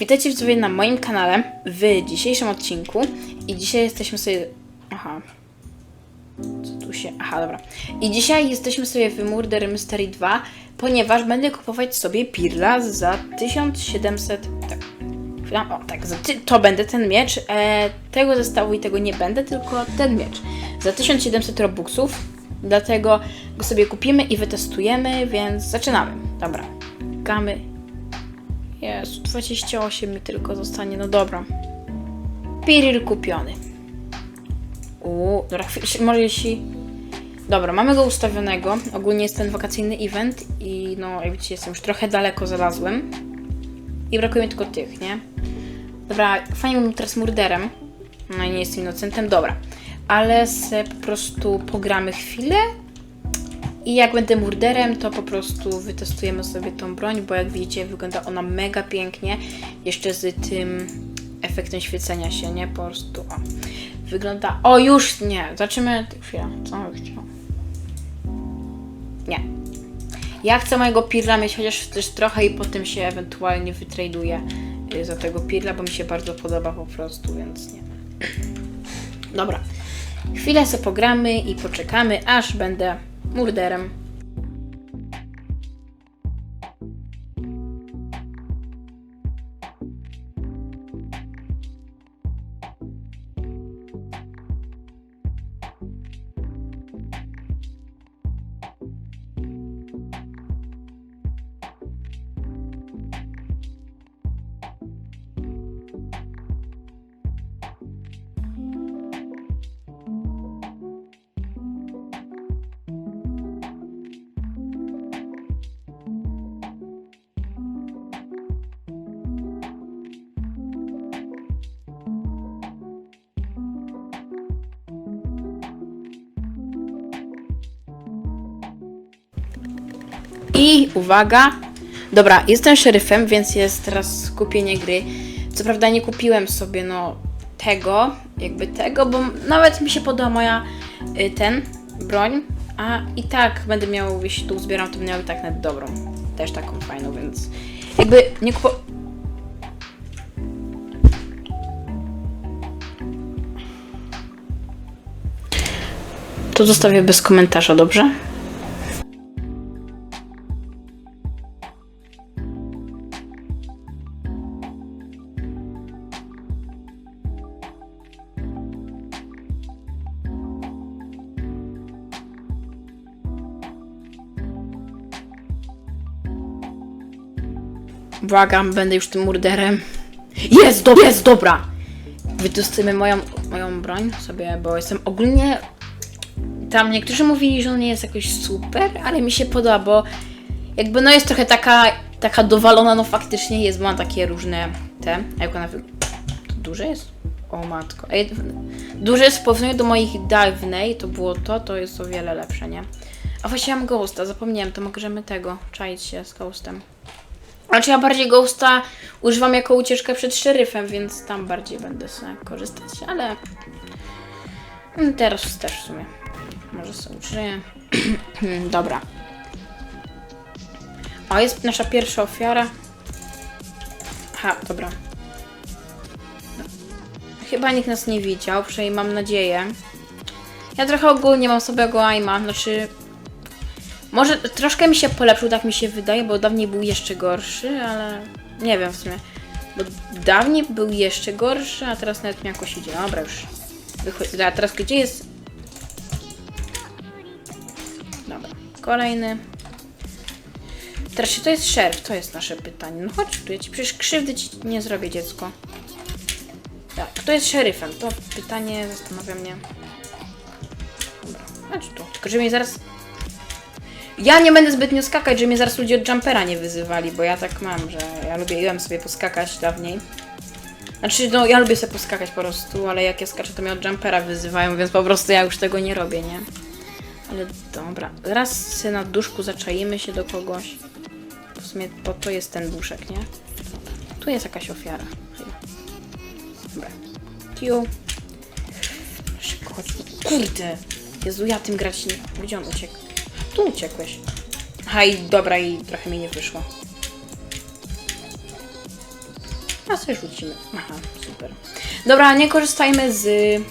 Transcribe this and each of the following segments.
Witajcie widzowie na moim kanale w dzisiejszym odcinku i dzisiaj jesteśmy sobie... Aha. Co tu się... Aha, dobra. I dzisiaj jesteśmy sobie w Murder Mystery 2, ponieważ będę kupować sobie Pirla za 1700... Tak. O, tak, to będę ten miecz. E, tego zestawu i tego nie będę, tylko ten miecz. Za 1700 robuxów. Dlatego go sobie kupimy i wytestujemy, więc zaczynamy. Dobra. Gamy Jezu, 28 mi tylko zostanie, no dobra. Piril kupiony. Uuu, dobra, może jeśli... Dobra, mamy go ustawionego. Ogólnie jest ten wakacyjny event i no, jak widzicie, jestem już trochę daleko znalazłem. I brakuje mi tylko tych, nie? Dobra, fajnie bym teraz murderem. No i nie jestem innocentem, dobra. Ale se po prostu pogramy chwilę i jak będę murderem, to po prostu wytestujemy sobie tą broń, bo jak widzicie, wygląda ona mega pięknie. Jeszcze z tym efektem świecenia się, nie? Po prostu, o. Wygląda... O, już nie! Zobaczymy... Chwila, co on chciał? Nie. Ja chcę mojego pirla mieć chociaż też trochę i potem się ewentualnie wytraduję y, za tego pirla, bo mi się bardzo podoba po prostu, więc nie. Dobra. Chwilę sobie pogramy i poczekamy, aż będę murderem. I uwaga. Dobra, jestem szeryfem, więc jest teraz skupienie gry. Co prawda nie kupiłem sobie no tego, jakby tego, bo nawet mi się podoba moja y, ten broń, a i tak będę miał, jeśli tu zbieram, to będę miał i tak nawet dobrą. Też taką fajną, więc jakby nie kupo... To zostawię bez komentarza, dobrze? Błagam, będę już tym murderem. Jest, do, jest, dobra! Wytestujemy moją, moją broń sobie, bo jestem ogólnie... Tam niektórzy mówili, że on nie jest jakoś super, ale mi się podoba, bo jakby no jest trochę taka, taka dowalona, no faktycznie jest, bo ma takie różne te, jak ona wy... To duże jest? O matko. Ej, duże jest w porównaniu do moich dawnej, to było to, to jest o wiele lepsze, nie? A właśnie mam Ghosta, zapomniałem, to możemy tego, czaić się z Ghostem. Znaczy ja bardziej Ghosta używam jako ucieczkę przed szeryfem, więc tam bardziej będę sobie korzystać, ale mm, teraz też w sumie. Może sobie użyję. Dobra. O, jest nasza pierwsza ofiara. Aha, dobra. Chyba nikt nas nie widział, przynajmniej mam nadzieję. Ja trochę ogólnie mam słabego aima, znaczy może troszkę mi się polepszył, tak mi się wydaje, bo dawniej był jeszcze gorszy, ale nie wiem w sumie. Bo dawniej był jeszcze gorszy, a teraz nawet mi jakoś idzie. Dobra, już. Wychodzi. A teraz gdzie jest? Dobra, kolejny. Teraz czy to jest szerf? To jest nasze pytanie. No chodź tu, ja ci przecież krzywdy ci nie zrobię, dziecko. Tak, kto jest szeryfem? To pytanie zastanawia mnie. Dobra, chodź tu. Tylko żeby mnie zaraz ja nie będę zbytnio skakać, żeby mnie zaraz ludzie od jumpera nie wyzywali, bo ja tak mam, że ja lubiłem sobie poskakać dawniej. Znaczy, no ja lubię sobie poskakać po prostu, ale jak ja skaczę, to mnie od jumpera wyzywają, więc po prostu ja już tego nie robię, nie? Ale dobra, zaraz się na duszku zaczaimy się do kogoś. W sumie po to jest ten duszek, nie? Tu jest jakaś ofiara. Dobra. Tiu. Szybko. Kurde. Jezu, ja tym grać nie... Gdzie on uciekł? Tu uciekłeś. Aha, dobra, i trochę mi nie wyszło. A sobie rzucimy. Aha, super. Dobra, nie korzystajmy z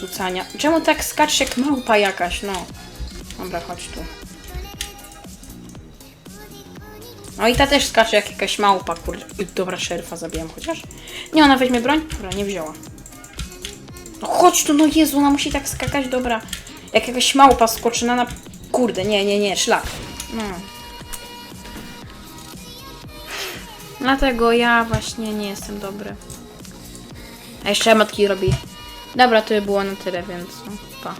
rzucania. Czemu tak skaczesz jak małpa jakaś, no? Dobra, chodź tu. No i ta też skacze jak jakaś małpa, kurde. Dobra, szerfa zabijam chociaż. Nie, ona weźmie broń? Dobra, nie wzięła. No chodź tu, no Jezu, ona musi tak skakać, dobra. Jak jakaś małpa skoczyna na... Kurde, nie, nie, nie, szlak. No. Dlatego ja właśnie nie jestem dobry. A jeszcze emotki robi. Dobra, to by było na tyle, więc no, pa.